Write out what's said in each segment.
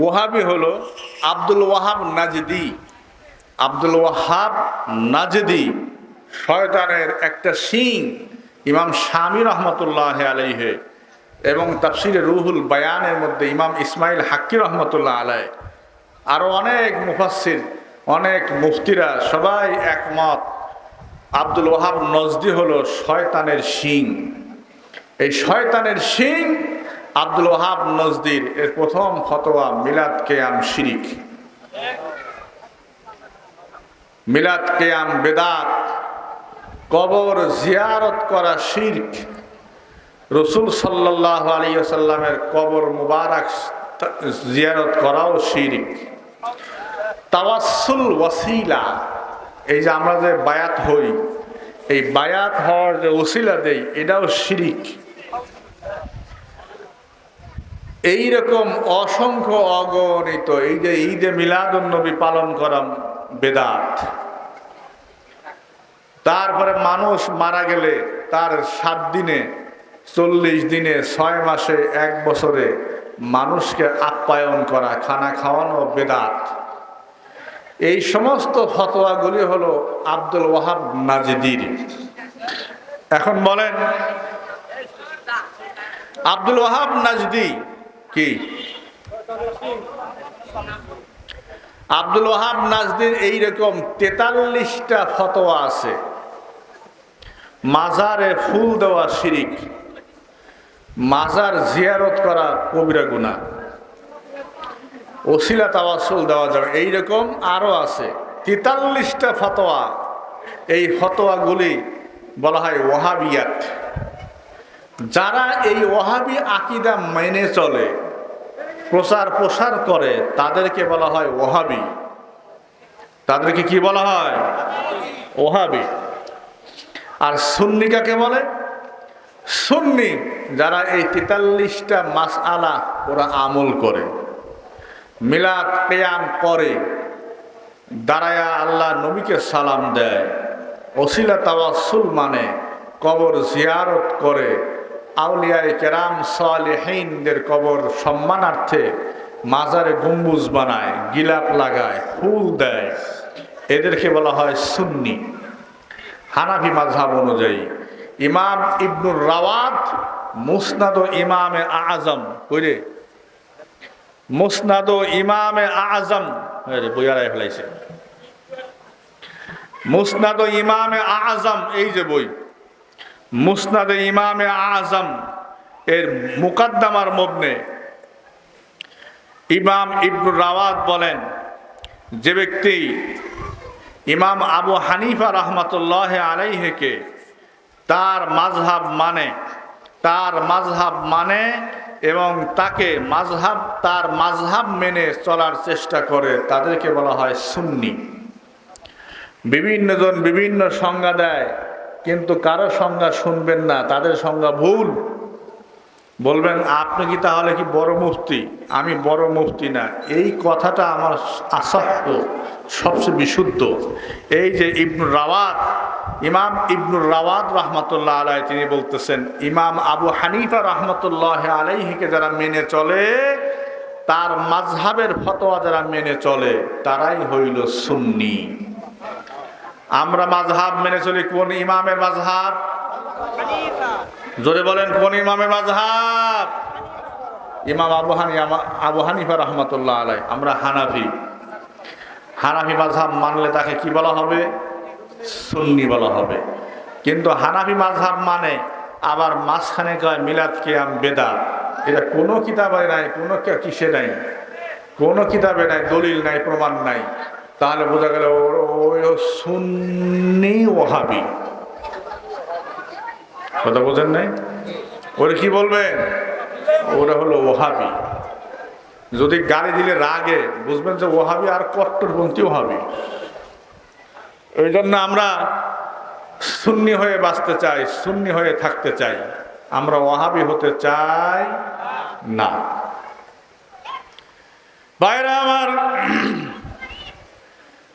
ওয়াহাবি হলো আব্দুল ওয়াহাব নাজদি। আব্দুল ওয়াহাব নাজদি শয়তানের একটা শিং, ইমাম স্বামী রহমতুল্লাহ আলাইহে এবং তাফসিরে রুহুল বায়ানের মধ্যে ইমাম ইসমাইল হাক্কি রহমতুল্লাহ আলাই আরও অনেক মুফাসির অনেক মুফতিরা সবাই একমত, আব্দুল ওয়াহাব নজদি হলো শয়তানের শিং। এই শয়তানের শিং আব্দুল ওয়াহাব নজদির এর প্রথম ফতোয়া মিলাদ কেয়াম শিরিক। মিলাদ কেয়াম বেদাত, কবর জিয়ারত করা শির্ক। রসুল সাল্লাহ আলী সাল্লামের কবর মুবারক জিয়ারত করাও শিরিক। তাওয়াসুল ওয়াসিলা, এই যে আমরা যে বায়াত হই, এই বায়াত হওয়ার যে ওসিলা দেই, এটাও শিরিক। এই রকম অসংখ্য অগণিত, এই যে ঈদে মিলাদুন্নবী পালন করা বেদাত। তারপরে মানুষ মারা গেলে তার সাত দিনে, চল্লিশ দিনে, ছয় মাসে, এক বছরে মানুষকে আপ্যায়ন করা, খানা খাওয়ানো বেদাত। এই সমস্ত ফতোয়াগুলি হলো আব্দুল ওয়াহাব নাজিদির এখন বলেন, আব্দুল ওয়াহাব নাজদি কি? আব্দুল ওয়াহাব নাজদির এইরকম তেতাল্লিশটা ফতোয়া আছে। মাজারে ফুল দেওয়া শিরিক, মাজার জিয়ারত করা কবিরা গুণা ওসিলা তাওয়াসুল দেওয়া যাবে। এইরকম আরও আছে, তেতাল্লিশটা ফতোয়া। এই ফতোয়াগুলি বলা হয় ওয়াহাবিয়াত। যারা এই ওয়াহাবি আকিদা মেনে চলে প্রচার প্রসার করে, তাদেরকে বলা হয় ওহাবি। তাদেরকে কি বলা হয়? ওহাবি। আর সুন্নি কাকে বলে? সুন্নি, যারা এই তেতাল্লিশটা মাস আলা ওরা আমল করে। মিলাদ, কেয়াম করে, দাঁড়ায়া আল্লাহ নবীকে সালাম দেয় অসিলা তাওয়াসুল মানে কবর জিয়ারত করে আউলিয়ায় কেরাম সালেহীনদের কবর সম্মানার্থে মাজারে গম্বুজ বানায়, গিলাপ লাগায়, ফুল দেয়। এদেরকে বলা হয় সুন্নি। হানাফি মাঝহাব অনুযায়ী ইমাম ইবনুর রাওয়াত মুসনাদ ইমামে আজম কইরে মুসনাদ ইমামে আজম রে বইয়ারাই ফেলাইছে। মুসনাদ ইমামে আজম এই যে বই। মুসনাদে ইমামে আজম এর মুকাদ্দামার মধ্যে ইমাম ইবনুর রাওয়াত বলেন, যে ব্যক্তি ইমাম আবু হানিফা রহমতুল্লাহ আলাইহেকে তার মাঝহাব মানে তার মাঝহাব মানে এবং তাকে মাঝহাব তার মাঝহাব মেনে চলার চেষ্টা করে তাদেরকে বলা হয় সুন্নি। বিভিন্নজন বিভিন্ন সংজ্ঞা দেয়। কিন্তু কারও সংজ্ঞা শুনবেন না, তাদের সংজ্ঞা ভুল। বলবেন, আপনি কি তাহলে কি বড় মুফতি? আমি বড় মুফতি না। এই কথাটা আমার আসাধ্য সবচেয়ে বিশুদ্ধ। এই যে ইবনুর রাওয়াত, ইমাম ইবনুর রাওয়াত রহমতুল্লাহ আলাই তিনি বলতেছেন, ইমাম আবু হানিফা রহমতুল্লাহ আলাইহিকে যারা মেনে চলে, তার মাঝহাবের ফতোয়া যারা মেনে চলে, তারাই হইল সুন্নি। আমরা মাঝহাব মেনে চলি কোন ইমামের মাঝহাব জোরে বলেন কোন ইমামের মাঝহাব ইমাম আবু হানি আবু হানিফা রহমতুল্লাহ আলাই আমরা হানাফি। হানাফি মাঝহাব মানলে তাকে কি বলা হবে? সুন্নি বলা হবে। কিন্তু হানাফি মাঝহাব মানে আবার মাঝখানে কয় মিলাদ কিয়াম বেদাত। এটা কোনো কিতাবে নাই কোনো কিসে নাই। কোনো কিতাবে নাই দলিল নাই প্রমাণ নাই। তাহলে বোঝা গেল ওই সুন্নি ওহাবি কথা বোঝেন নাই? ওরা কি বলবেন? ওরা হলো ওহাবি যদি গালি দিলে রাগে, বুঝবেন যে ওহাবি আর কট্টরপন্থী ওহাবি ওই জন্য আমরা সুন্নি হয়ে বাঁচতে চাই, সুন্নি হয়ে থাকতে চাই। আমরা ওহাবি হতে চাই না। বাইরে আমার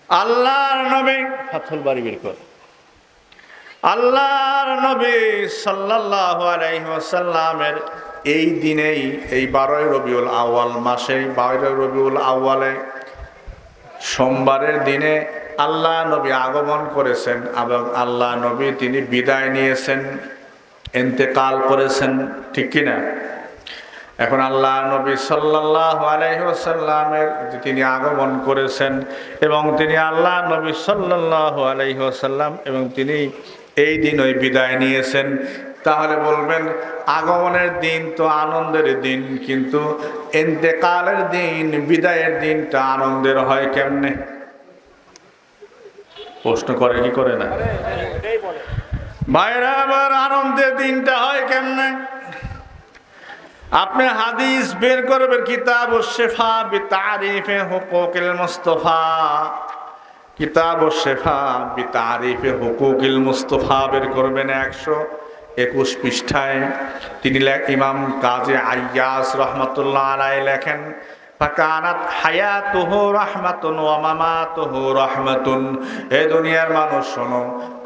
আল্লাহর নবী। ফাথল বাড়ি বের কর। আল্লাহর নবী সাল্লাল্লাহু আলাইহি ওয়াসাল্লামের এই দিনেই এই বারোই রবিউল আউয়াল মাসে বারোই রবিউল আউয়ালে সোমবারের দিনে আল্লাহ নবী আগমন করেছেন এবং আল্লাহ নবী তিনি বিদায় নিয়েছেন এন্তেকাল করেছেন ঠিক কিনা? এখন আল্লাহ নবী সাল্লাহ আলাইসাল্লামের তিনি আগমন করেছেন এবং তিনি আল্লাহ নবী সাল্লাহ আলাইসাল্লাম এবং তিনি এই দিন ওই বিদায় নিয়েছেন। তাহলে বলবেন, আগমনের দিন তো আনন্দের দিন, কিন্তু এন্তেকালের দিন, বিদায়ের দিনটা আনন্দের হয় কেমনে? প্রশ্ন করে কি করে না? ভাইরা আবার আনন্দের দিনটা হয় কেমনে? আপনি হাদিস বের করবেন কিতাব শেফা বি তারিফে হুকুকিল মুস্তফা। কিতাব শেফা বি তারিফে হুকুকিল মুস্তফা বের করবেন একশো একুশ পৃষ্ঠায়। তিনি ইমাম কাজে আয়াস রহমতুল্লাহ আলাই লেখেন ফাকানাত হায়াতুহু রাহমাতুন ওয়া মামাতুহু রাহমাতুন। এই দুনিয়ার মানুষ, শোনো,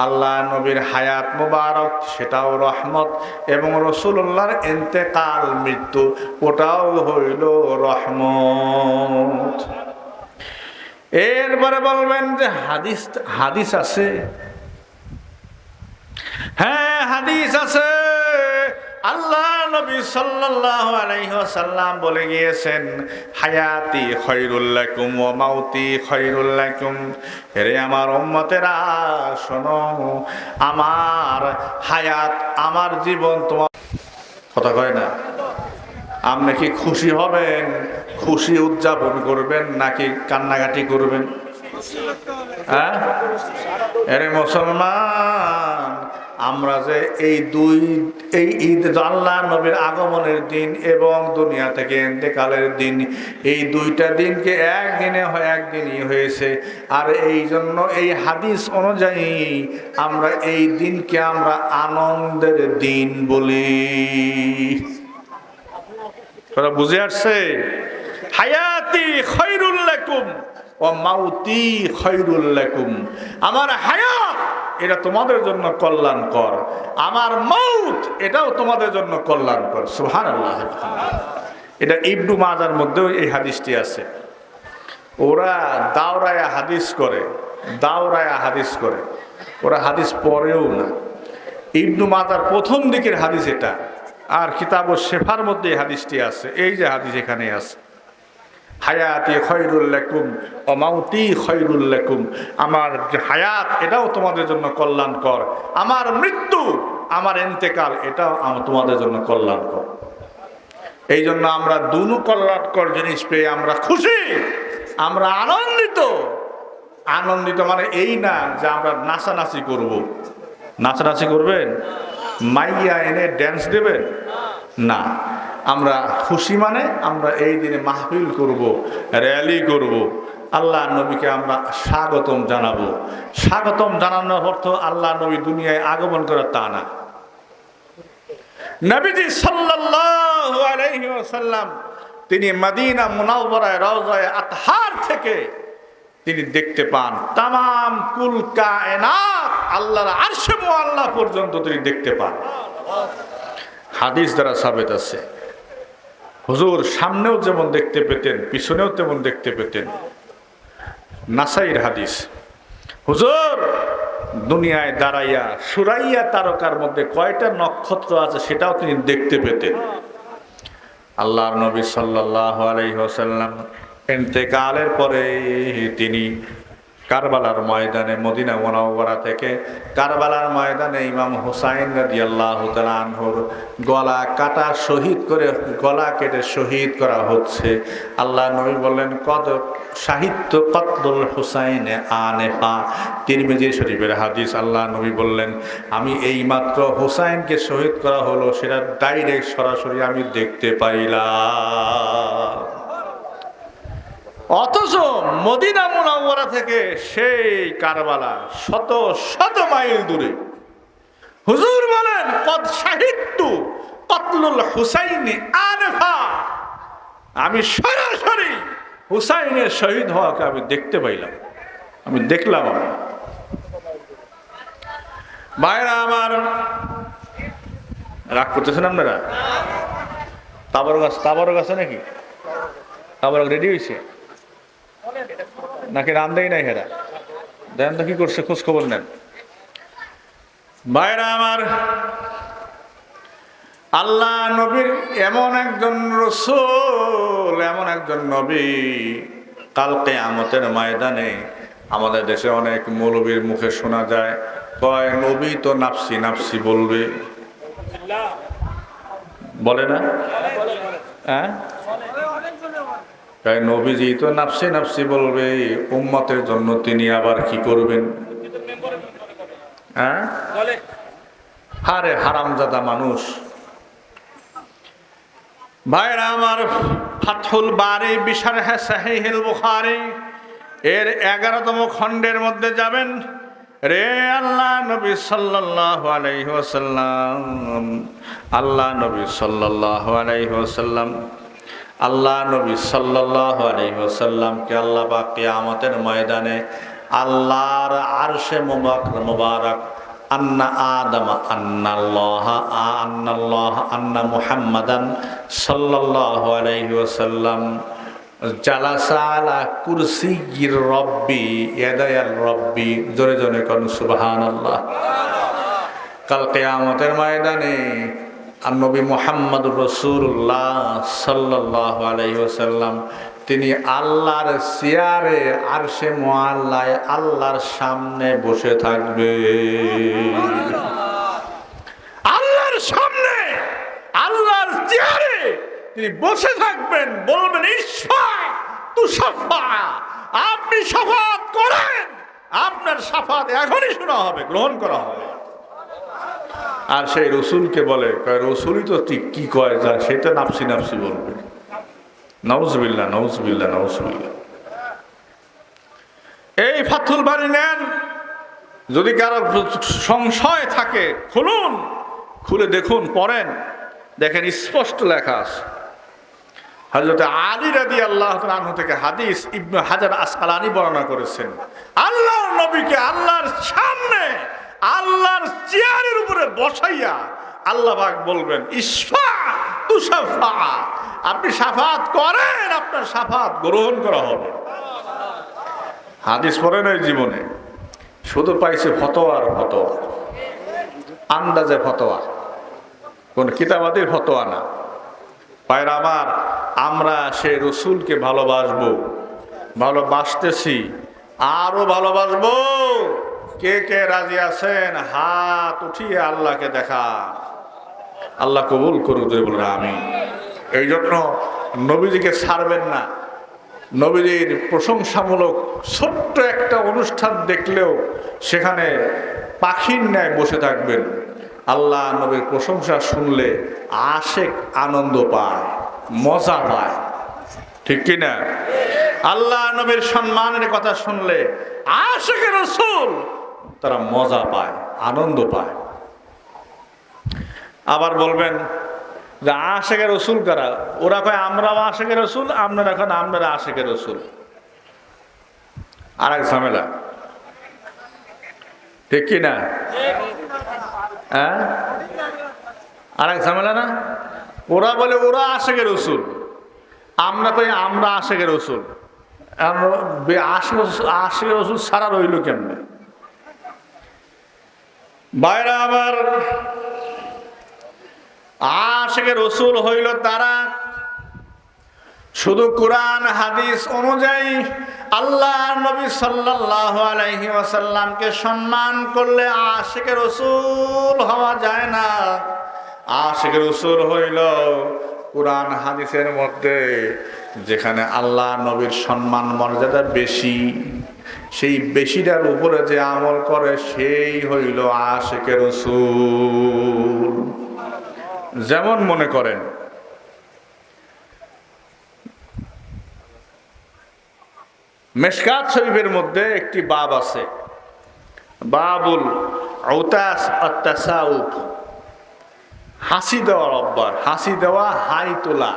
আল্লাহ নবীর হায়াত মুবারক, সেটাও রহমত এবং রসুল্লাহর ইন্তেকাল মৃত্যু, ওটাও হইল রহমত। এরপরে বলবেন যে হাদিস হাদিস আছে। হ্যাঁ হাদিস আছে। আল্লাহ নবী সাল্লাল্লাহু আলাইহি ওয়াসাল্লাম বলে গিয়েছেন, হায়াতি খৈরুল লাকুম ওয়া মাউতি খৈরুল লাকুম। রে আমার উম্মতেরা, শোনো, আমার হায়াত, আমার জীবন তোমার কথা কয় না? আপনি কি খুশি হবেন? খুশি উদযাপন করবেন নাকি কান্নাকাটি করবেন? হ্যাঁ? এরে মুসলমান আমরা যে এই দুই, এই ঈদ আল্লাহ নবীর আগমনের দিন এবং দুনিয়া থেকে এতেকালের দিন, এই দুইটা দিনকে একদিনে হয়, একদিনই হয়েছে। আর এই জন্য এই হাদিস অনুযায়ী আমরা এই দিনকে আমরা আনন্দের দিন বলি। বুঝে আসছে? হায়াতি খৈরুল লাকুম ও মাউতি খৈরুল লাকুম। আমার হায়াত এটা তোমাদের জন্য কল্যাণকর। আমার মাউত, এটাও তোমাদের জন্য কল্যাণকর। সুহান আল্লাহ এটা ইবনু মাজার মধ্যেও এই হাদিসটি আছে। ওরা দাওরায়া হাদিস করে, দাওরায়া হাদিস করে। ওরা হাদিস পড়েও না। ইবনু মাজার প্রথম দিকের হাদিস এটা। আর কিতাব ও শেফার মধ্যে এই হাদিসটি আছে। এই যে হাদিস এখানে আছে। হায়াতি খৈরুল্লাকুম অমাউতি খৈরুল্লাকুম আমার যে হায়াত, এটাও তোমাদের জন্য কল্যাণকর। আমার মৃত্যু, আমার এন্তেকাল, এটাও তোমাদের জন্য কল্যাণকর। এই জন্য আমরা দুনু কল্যাণকর জিনিস পেয়ে আমরা খুশি, আমরা আনন্দিত। আনন্দিত মানে এই না যে আমরা নাচানাচি করব। নাচানাচি করবেন? মাইয়া এনে ড্যান্স দেবেন? না। আমরা খুশি মানে আমরা এই দিনে মাহফিল করব, র্যালি করব। আল্লাহ নবীকে আমরা স্বাগতম জানাব। স্বাগতম জানানোর অর্থ আল্লাহ নবী দুনিয়ায় আগমন করা তা না। নবীজি সাল্লাল্লাহু আলাইহি তিনি মদিনা মুনাওয়ারায়, রওজায়ে আতহার থেকে তিনি দেখতে পান তাম কুল কায়নাত আল্লাহর আরশে মুআল্লা পর্যন্ত তিনি দেখতে পান। হাদিস দ্বারা সাবেত আছে। হুজুর, সামনেও যেমন দেখতে পেতেন, পিছনেও তেমন দেখতে পেতেন। নাসাইর হাদিস, হুজুর, দুনিয়ায় দাঁড়াইয়া, সুরাইয়া তারকার মধ্যে কয়টা নক্ষত্র আছে সেটাও তিনি দেখতে পেতেন। আল্লাহর নবী সাল্লাহ আলহিহাসাল্লাম এতেকালের পরে তিনি কারবালার ময়দানে মদিনা মোনাওয়ারা থেকে কারবালার ময়দানে ইমাম হুসাইন রাদি আল্লাহ গলা কাটা শহীদ করে, গলা কেটে শহীদ করা হচ্ছে। আল্লাহ নবী বললেন, কদ সাহিত্য কতদুল হুসাইন আনেফা। তিরমিজি শরীফের হাদিস আল্লাহ নবী বললেন, আমি এই মাত্র হুসাইনকে শহীদ করা হলো, সেটা ডাইরেক্ট সরাসরি আমি দেখতে পাইলাম। অথচ মদিনা মুনাওয়ারা থেকে সেই কারবালা শত শত মাইল দূরে। হুজুর বলেন, কদ সাহিত্য কতলুল হুসাইনি আনফা? আমি সরাসরি হুসাইনের শহীদ হওয়াকে আমি দেখতে পাইলাম। আমি দেখলাম আমি। ভাইরা আমার, রাগ করতেছেন আপনারা? তাবর গাছ তাবর গাছে নাকি? তাবর রেডি হয়েছে নাকি রান্দেই নাই হেরা? দেখেন তো কি করছে খোঁজ খবর নেন। ভাইরা আমার, আল্লাহ নবীর এমন একজন রসুল, এমন একজন নবী কালকে আমতের ময়দানে আমাদের দেশে অনেক মৌলবীর মুখে শোনা যায়। কয়, নবী তো নাপসি নাপসি বলবে। বলে না? হ্যাঁ? তাই নবীজি তো নাপসি নাপসি বলবে উম্মতের জন্য তিনি আবার কি করবেন? হ্যাঁ? হারে হারামজাদা মানুষ। ভাইরা আমার ফাথুল বারি বিশার হ্যাঁ বুখারি এর এগারোতম খণ্ডের মধ্যে যাবেন। রে আল্লাহ নবী সাল্লাল্লাহু আলাইহি ওয়াসাল্লাম আল্লাহ নবী সাল্লাল্লাহু আলাইহি ওয়াসাল্লাম আল্লাহ নবী সাল্লাল্লাহু আলাইহি ওয়াসাল্লামকে আল্লাহ পাক কিয়ামতের ময়দানে আল্লাহর আরশে মুবারক মুবারক, আন্না আদম আন্নাল্লাহ আন্না মুহাম্মাদান জোরে জোরে সুবহানাল্লাহ। ময়দানে আর নবী মোহাম্মদ রসুল্লাহ সাল্লাহ আলাইহি ওয়াসাল্লাম, তিনি আল্লাহর চেয়ারে আর সে মোয়াল্লায় আল্লাহর সামনে বসে থাকবে। আল্লাহর সামনে, আল্লাহর চেয়ারে তিনি বসে থাকবেন, বলবেন ঈশ্বর তু সাফা আপনি সাফাত করেন, আপনার সাফাত এখনই শোনা হবে, গ্রহণ করা হবে। আর সেই রসুলকে বলে, কয়, রসুলই তো ঠিক, কি কয়, যা সেটা নাপসি নাপসি বলবে। নওজবিল্লা নওজবিল্লা নওজবিল্লা এই ফাথুল বাড়ি নেন, যদি কারও সংশয় থাকে, খুলুন, খুলে দেখুন, পড়েন। দেখেন স্পষ্ট লেখা আছে। হজরত আলী রাদি আল্লাহ থেকে হাদিস ইবনু হাজার আসকালানি বর্ণনা করেছেন। আল্লাহর নবীকে আল্লাহর সামনে আল্লাহর চেয়ারের উপরে বসাইয়া আল্লাহ বলবেন ইসফা তুষাফা আপনি সাফাত করেন, আপনার সাফাত গ্রহণ করা হবে। হাদিস পড়ে নয় জীবনে। শুধু পাইছে ফতোয়ার ফতোয়া। আন্দাজে ফতোয়া। কোন কিতাবাদের ফতোয়া না। পায়রা আমার, আমরা সে রসুলকে ভালোবাসবো, ভালোবাসতেছি আরও ভালোবাসবো। কে কে রাজি আছেন? হাত উঠিয়ে আল্লাহকে দেখা আল্লাহ কবুল করুক বলুন আমি এই জন্য নবীজিকে ছাড়বেন না। নবীজির প্রশংসামূলক ছোট্ট একটা অনুষ্ঠান দেখলেও সেখানে পাখির ন্যায় বসে থাকবেন। আল্লাহ নবীর প্রশংসা শুনলে আশেক আনন্দ পায়, মজা পায়। ঠিক কিনা আল্লাহ নবীর সম্মানের কথা শুনলে আশেকের রসুল তারা মজা পায়, আনন্দ পায়। আবার বলবেন যে আশেকের রসুল কারা? ওরা কয়, আমরাও আশেকের রসুল, আপনারা এখন আপনারা আশেকের রসুল। আর এক ঝামেলা। ঠিক কি না? হ্যাঁ? আর এক ঝামেলা না? ওরা বলে, ওরা আশেকের রসুল। আমরা কই আমরা আশেকের রসুল। আশেকের রসুল সারা রইল কেমনে? বাইরা আবার আশেকের রসুল হইল তারা। শুধু কোরআন, হাদিস অনুযায়ী আল্লাহ নবী আলাইহি ওয়াসাল্লামকে সম্মান করলে আশেকের রসুল হওয়া যায় না। আশেকের রসুল হইল কোরআন, হাদিসের মধ্যে যেখানে আল্লাহ নবীর সম্মান মর্যাদা বেশি। সেই বেশিটার উপরে যে আমল করে, সেই হইল আশেকের রসুল। যেমন মনে করেন, মেশকাত শরীফের মধ্যে একটি বাব আছে। বাবুল হাসি দেওয়ার অব্বার হাসি দেওয়া হাই তোলা,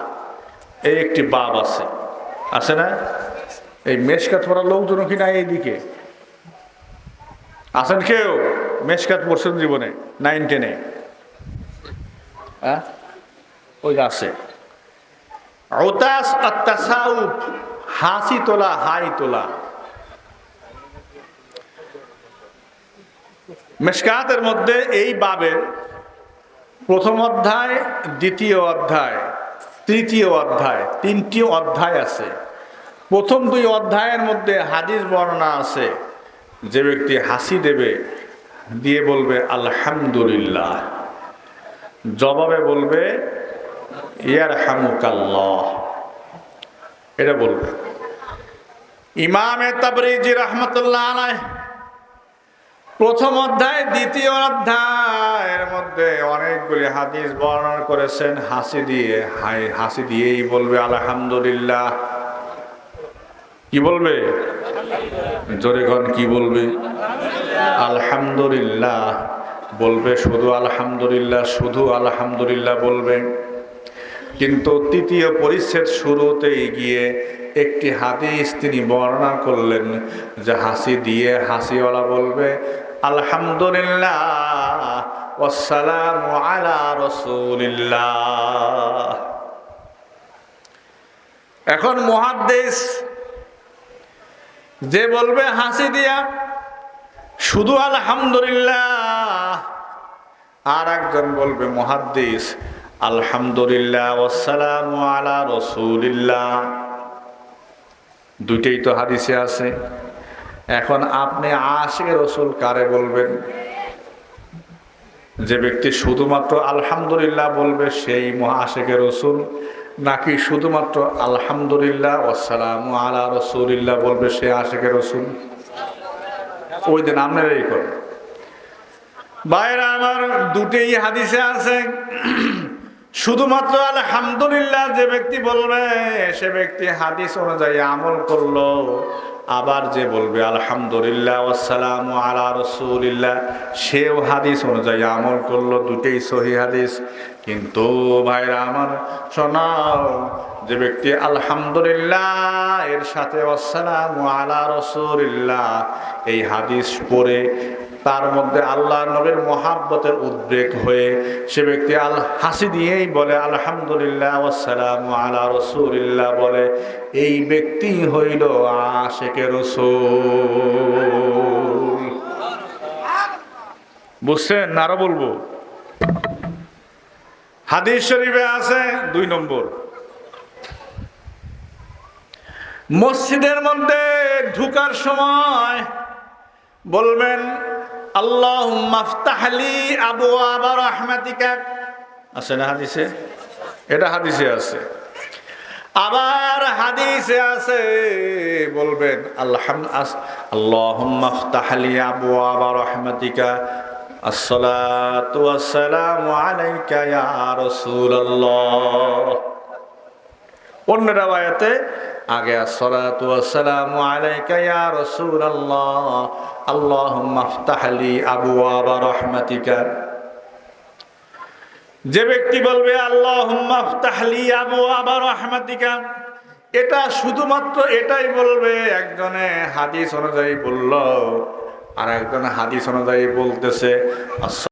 এই একটি বাব আছে। আছে না? এই মেশকাত পড়া লোকজন কি না এইদিকে? আছেন কেউ মেশকাত পড়ছেন জীবনে? নাইন টেনে? হ্যাঁ? ওই আছে। ওতাস আত্মাসাউফ হাসি তোলা, হাই তোলা। মেশকাতের মধ্যে এই বাবের প্রথম অধ্যায়, দ্বিতীয় অধ্যায়, তৃতীয় অধ্যায়, তিনটি অধ্যায় আছে। প্রথম দুই অধ্যায়ের মধ্যে হাদিস বর্ণনা আছে, যে ব্যক্তি হাসি দেবে, দিয়ে বলবে, আলহামদুলিল্লাহ। জবাবে বলবে ইয়ার হামুকাল্লাহ এটা বলবে। ইমামে তাবরিজি রহমতুল্লাহ আলাইহ, প্রথম অধ্যায়, দ্বিতীয় অধ্যায়ের মধ্যে অনেকগুলি হাদিস বর্ণনা করেছেন, হাসি দিয়ে হাই হাসি দিয়েই বলবে, আলহামদুলিল্লাহ। কি বলবে? জোরে ঘন কি বলবে? আলহামদুলিল্লাহ বলবে, শুধু আলহামদুলিল্লাহ শুধু আলহামদুলিল্লাহ বলবে। কিন্তু তৃতীয় পরিচ্ছেদ শুরুতেই গিয়ে একটি হাদিস তিনি বর্ণনা করলেন, যে হাসি দিয়ে হাসিওয়ালা বলবে, আলহামদুলিল্লাহ আলা এখন মহাদ্দেশ যে বলবে হাসি দিয়া, শুধু আলহামদুলিল্লাহ। আর একজন বলবে, মহাদ্দিস, আলহামদুলিল্লাহ ওসালাম আলা রসুলিল্লাহ। দুইটাই তো হাদিসে আছে। এখন আপনি আশে রসুল কারে বলবেন? যে ব্যক্তি শুধুমাত্র আলহামদুলিল্লাহ বলবে, সেই মহাশেকে রসুল। নাকি শুধুমাত্র আলহামদুলিল্লাহ ওসালাম আলা রসুলিল্লাহ বলবে সে আশেখের রসুল? ওই দিন আপনারাই করেন বাইরে আমার দুটেই হাদিসে আছে। শুধুমাত্র আলহামদুলিল্লাহ যে ব্যক্তি বলবে, সে ব্যক্তি হাদিস অনুযায়ী আমল করল, আবার যে বলবে, আলহামদুলিল্লাহ আসসালাম আলা রসুলিল্লাহ, সেও হাদিস অনুযায়ী আমল করল, দুটেই সহি হাদিস। কিন্তু ভাইরা আমার, শোনাও, যে ব্যক্তি আলহামদুলিল্লাহ, এর সাথে আসসালাম আলা রসুলিল্লাহ, এই হাদিস পড়ে তার মধ্যে আল্লাহ নবীর মহাব্বতের উদ্বেগ হয়ে সে ব্যক্তি আল হাসি দিয়েই বলে, আলহামদুলিল্লাহ ওসালাম আলা রসুলিল্লাহ বলে, এই ব্যক্তি হইল আশেকে রসুল। বুঝছেন আরও বলব? হাদিস শরীফে আছে দুই নম্বর। মসজিদের মধ্যে ঢুকার সময় বলবেন আল্লাহ মাফতাহলি আবু আবার আহমাতিকা আছে না হাদিসে? এটা হাদিসে আছে। আবার হাদিসে আছে, বলবেন আল্লাহাম আল্লাহ মাফতাহলি আবু আবার রহমাতিকা। আসসালাতু আসসালামু আলাইকা ইয়া রাসূলুল্লাহ। অন্য রাওয়ায়াতে, আগে আসসালাতু আসসালামু আলাইকা ইয়া রাসূলুল্লাহ। আবওয়াব রাহমাতিকা। যে ব্যক্তি বলবে, আল্লাহুম্মা আবু এটা শুধুমাত্র এটাই বলবে, একজনে হাদিস অনুযায়ী বলল আর একজনে হাদিস অনুযায়ী বলতেছে